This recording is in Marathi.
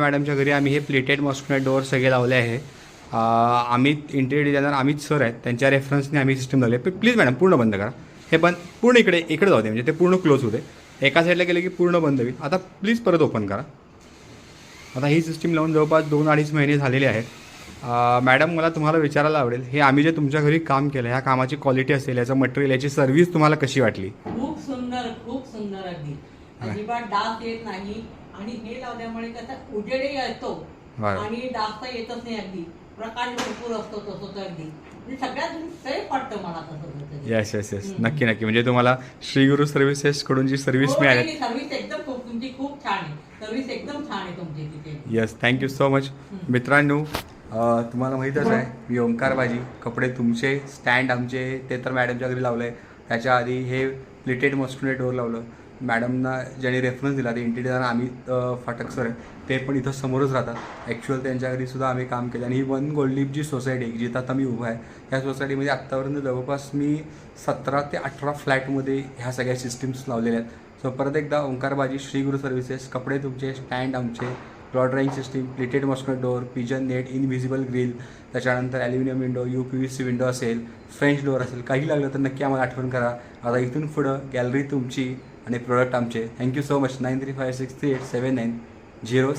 मॅडमच्या घरी आम्ही हे प्लेटेड मॉस्किटो डोअर सगळे लावले आहे. Amit interior designer Amit sir आहेत. त्यांच्या रेफरन्सने आम्ही सिस्टम लावली आहे. प्लीज मॅडम पूर्ण बंद करा. हे बंद पूर्ण इकडे इकडे जाऊ दे म्हणजे ते पूर्ण क्लोज होते एका साईडला गेले की पूर्ण बंद होईल. आता प्लीज परत ओपन करा. आता ही सिस्टीम लावून जवळपास दोन अडीच महिने झालेले आहेत. मॅडम मला तुम्हाला विचारायला आवडेल. हे आम्ही जे तुमच्या घरी काम केलं ह्या कामाची क्वालिटी असेल याचं मटेरियल याची सर्व्हिस तुम्हाला कशी वाटली? खूप सुंदर खूप सुंदर अगदी. अजिबात डास येत नाही. आणि हे लावल्यामुळे कसं उजेडही येतो. आणि डास तर येतच नाही अगदी. प्रकाश भरपूर असतो तसं तर अगदी. म्हणजे सगळ्यात सेफ वाटतं मला तसं. Yes yes yes. नक्की नक्की. म्हणजे तुम्हाला श्रीगुरु सर्व्हिसेसकडून जी सर्व्हिस हो, मिळाली. सर्व्हिस एकदम खूप तुमची खूप छान आहे. सर्व्हिस एकदम छान आहे तुमची तिथे. येस थँक्यू सो मच मित्रांनो तुम्हाला माहीतच आहे मी ओंकार बाजी. कपडे तुमचे स्टँड आमचे ते तर मॅडमच्या घरी लावलं आहे त्याच्या आधी हे प्लेटेड मॉस्किटो डोअर लावलं. मॅडमना ज्यांनी रेफरन्स दिला ते इंटिरियर आम्ही फाटक सर आहे ते पण इथं समोरच राहतात. ॲक्च्युअल त्यांच्या घरी सुद्धा आम्ही काम केलं. आणि ही वन गोल्डलीप जी सोसायटी आहे जिथं आता मी उभा आहे ह्या सोसायटीमध्ये आत्तापर्यंत जवळपास मी सतरा ते अठरा फ्लॅटमध्ये ह्या सगळ्या सिस्टीम्स लावलेल्या आहेत. सो परत एकदा ओंकारबाजी श्री गुरु सर्व्हिसेस कपडे तुमचे स्टँड आमचे cloth drying system pleated mosquito door pigeon net invisible grill त्याच्यानंतर aluminium window U P V C window असेल फ्रेंच डोअर असेल काही लागलं तर नक्की आम्हाला आठवण करा. आता इथून पुढं गॅलरी तुमची आणि प्रोडक्ट आमचे. Thank you so much nine three five six three eight seven nine zero